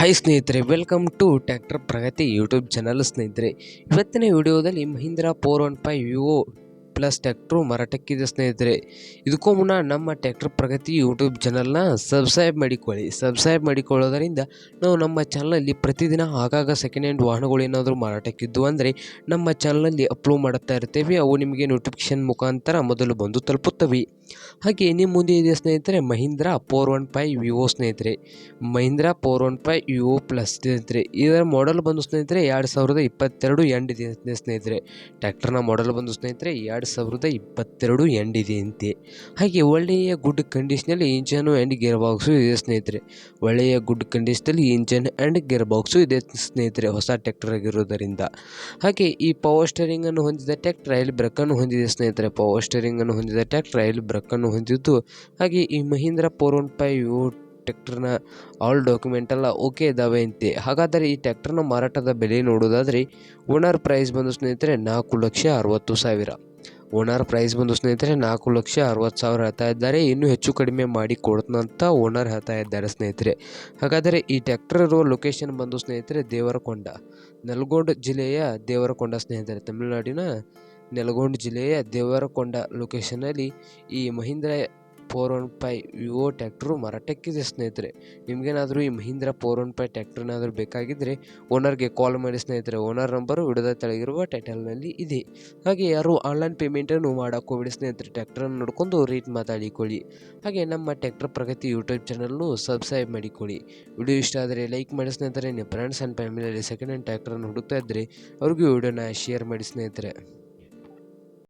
Hi ಸ್ನೇಹಿತರೆ welcome to tractor Pragati YouTube channel ಸ್ನೇಹಿತರೆ. ಇವತ್ತಿನ ವಿಡಿಯೋದಲ್ಲಿ ಮಹೀಂದ್ರ ಫೋರ್ ಒನ್ ಫೈವ್ ವಿವೋ ಪ್ಲಸ್ ಟ್ಯಾಕ್ಟ್ರು ಮಾರಾಟಕ್ಕಿದೆ ಸ್ನೇಹಿತರೆ. ಇದಕ್ಕೂ ಮುನ್ನ ನಮ್ಮ ಟ್ಯಾಕ್ಟರ್ ಪ್ರಗತಿ ಯೂಟ್ಯೂಬ್ ಚಾನಲ್ನ ಸಬ್ಸ್ಕ್ರೈಬ್ ಮಾಡಿಕೊಳ್ಳಿ. ಸಬ್ಸ್ಕ್ರೈಬ್ ಮಾಡಿಕೊಳ್ಳೋದರಿಂದ ನಾವು ನಮ್ಮ ಚಾನಲಲ್ಲಿ ಪ್ರತಿದಿನ ಆಗಾಗ ಸೆಕೆಂಡ್ ಹ್ಯಾಂಡ್ ವಾಹನಗಳು ಏನಾದರೂ ಮಾರಾಟಕ್ಕಿದ್ದು ಅಂದರೆ ನಮ್ಮ ಚಾನಲಲ್ಲಿ ಅಪ್ಲೋಡ್ ಮಾಡುತ್ತಾ ಇರ್ತೇವೆ. ಅವು ನಿಮಗೆ ನೋಟಿಫಿಕೇಶನ್ ಮುಖಾಂತರ ಮೊದಲು ಬಂದು ತಲುಪುತ್ತವೆ. ಹಾಗೆ ನಿಮ್ಮ ಮುಂದೆ ಇದೆ ಸ್ನೇಹಿತರೆ, ಮಹೀಂದ್ರ ಫೋರ್ ಒನ್ ಫೈವ್ ವಿವೋ ಸ್ನೇಹಿತರೆ. ಮಹೀಂದ್ರ ಫೋರ್ ಒನ್ ಫೈವ್ ವಿವೋ ಪ್ಲಸ್ ಸ್ನೇಹಿತರೆ. ಇದರ ಮಾಡೆಲ್ ಬಂದು ಸ್ನೇಹಿತರೆ, ಎರಡು ಸಾವಿರದ ಇಪ್ಪತ್ತೆರಡು ಎಂಡ್ ಇದೆ ಸ್ನೇಹಿತರೆ. ಟ್ರ್ಯಾಕ್ಟರ್ನ ಮಾಡೆಲ್ ಬಂದು ಸ್ನೇಹಿತರೆ, ಎರಡು ಸಾವಿರದ ಇಪ್ಪತ್ತೆರಡು ಎಂಡ್ ಇದೆ ಅಂತೆ. ಹಾಗೆ ಒಳ್ಳೆಯ ಗುಡ್ ಕಂಡೀಷನಲ್ಲಿ ಇಂಜನು ಆ್ಯಂಡ್ ಗೇರ್ ಬಾಕ್ಸು ಇದೆ ಸ್ನೇಹಿತರೆ. ಒಳ್ಳೆಯ ಗುಡ್ ಕಂಡೀಷನಲ್ಲಿ ಇಂಜನ್ ಆ್ಯಂಡ್ ಗೇರ್ ಬಾಕ್ಸು ಇದೆ ಸ್ನೇಹಿತರೆ, ಹೊಸ ಟ್ಯಾಕ್ಟರ್ ಆಗಿರೋದರಿಂದ. ಹಾಗೆ ಈ ಪವರ್ ಸ್ಟೇರಿಂಗನ್ನು ಹೊಂದಿದ ಟ್ಯಾಕ್ಟರ್ ರೈಲ್ ಬ್ರೇಕನ್ನು ಹೊಂದಿದೆ ಸ್ನೇಹಿತರೆ. ಪವರ್ ಸ್ಟೇರಿಂಗನ್ನು ಹೊಂದಿದ ಟ್ರ್ಯಾಕ್ಟರ್ ರೈಲ್ ಬ್ರೇಕನ್ನು ಹೊಂದಿದ್ದು. ಹಾಗೆ ಈ ಮಹೀಂದ್ರ ಫೋರ್ ಒನ್ ಫೈವ್ ಯು ಆಲ್ ಡಾಕ್ಯುಮೆಂಟ್ ಎಲ್ಲ ಓಕೆ ಇದ್ದಾವೆ ಅಂತೆ ಹಾಗಾದರೆ ಈ ಟ್ಯಾಕ್ಟರ್ನ ಮಾರಾಟದ ಬೆಲೆ ನೋಡೋದಾದರೆ ಓನರ್ ಪ್ರೈಸ್ ಬಂದು ಸ್ನೇಹಿತರೆ ನಾಲ್ಕು ಲಕ್ಷ ಅರವತ್ತು ಸಾವಿರ. ಓನರ್ ಪ್ರೈಸ್ ಬಂದು ಸ್ನೇಹಿತರೆ ನಾಲ್ಕು ಲಕ್ಷ ಅರವತ್ತು ಸಾವಿರ ಹೇಳ್ತಾ ಇದ್ದಾರೆ. ಇನ್ನೂ ಹೆಚ್ಚು ಕಡಿಮೆ ಮಾಡಿ ಕೊಡ್ತಂತ ಓನರ್ ಹೇಳ್ತಾ ಇದ್ದಾರೆ ಸ್ನೇಹಿತರೆ. ಹಾಗಾದರೆ ಈ ಟ್ಯಾಕ್ಟರ್ ಇರುವ ಲೊಕೇಶನ್ ಬಂದು ಸ್ನೇಹಿತರೆ ದೇವರಕೊಂಡ. ನಲ್ಗೋಡ್ ಜಿಲ್ಲೆಯ ದೇವರಕೊಂಡ ಸ್ನೇಹಿತರೆ, ತಮಿಳುನಾಡಿನ ನೆಲಗೊಂಡ ಜಿಲ್ಲೆಯ ದೇವರಕೊಂಡ ಲೊಕೇಶನಲ್ಲಿ ಈ ಮಹೀಂದ್ರ ಫೋರ್ ಒನ್ ಫೈ ವಿವೋ ಟ್ಯಾಕ್ಟ್ರು ಮಾರಾಟಕ್ಕಿದೆ ಸ್ನೇಹಿತರೆ. ನಿಮಗೇನಾದರೂ ಈ ಮಹೀಂದ್ರ ಫೋರ್ ಒನ್ ಫೈ ಟ್ಯಾಕ್ಟ್ರನಾದರೂ ಬೇಕಾಗಿದ್ದರೆ ಓನರ್ಗೆ ಕಾಲ್ ಮಾಡಿ ಸ್ನೇಹಿತರೆ. ಓನರ್ ನಂಬರು ವಿಡದ ತೆಳಗಿರುವ ಟೈಟಲ್ನಲ್ಲಿ ಇದೆ. ಹಾಗೆ ಯಾರು ಆನ್ಲೈನ್ ಪೇಮೆಂಟನ್ನು ಮಾಡೋಕ್ಕೂ ಬಿಡಿ ಸ್ನೇಹಿತರೆ. ಟ್ಯಾಕ್ಟ್ರನ್ನು ನೋಡ್ಕೊಂಡು ರೇಟ್ ಮಾತಾಡಿಕೊಳ್ಳಿ. ಹಾಗೆ ನಮ್ಮ ಟ್ಯಾಕ್ಟರ್ ಪ್ರಗತಿ ಯೂಟ್ಯೂಬ್ ಚಾನಲ್ನು ಸಬ್ಸ್ಕ್ರೈಬ್ ಮಾಡಿಕೊಳ್ಳಿ. ವಿಡಿಯೋ ಇಷ್ಟ ಆದರೆ ಲೈಕ್ ಮಾಡಿ ಸ್ನೇಹಿತರೆ. ನಿಮ್ಮ ಫ್ರೆಂಡ್ಸ್ ಆ್ಯಂಡ್ ಫ್ಯಾಮಿಲಿಯಲ್ಲಿ ಸೆಕೆಂಡ್ ಹ್ಯಾಂಡ್ ಟ್ಯಾಕ್ಟ್ರನ್ನು ಹುಡುಕ್ತಾ ಇದ್ದರೆ ಅವ್ರಿಗೂ ವಿಡಿಯೋನ ಶೇರ್ ಮಾಡಿ ಸ್ನೇಹಿತರೆ.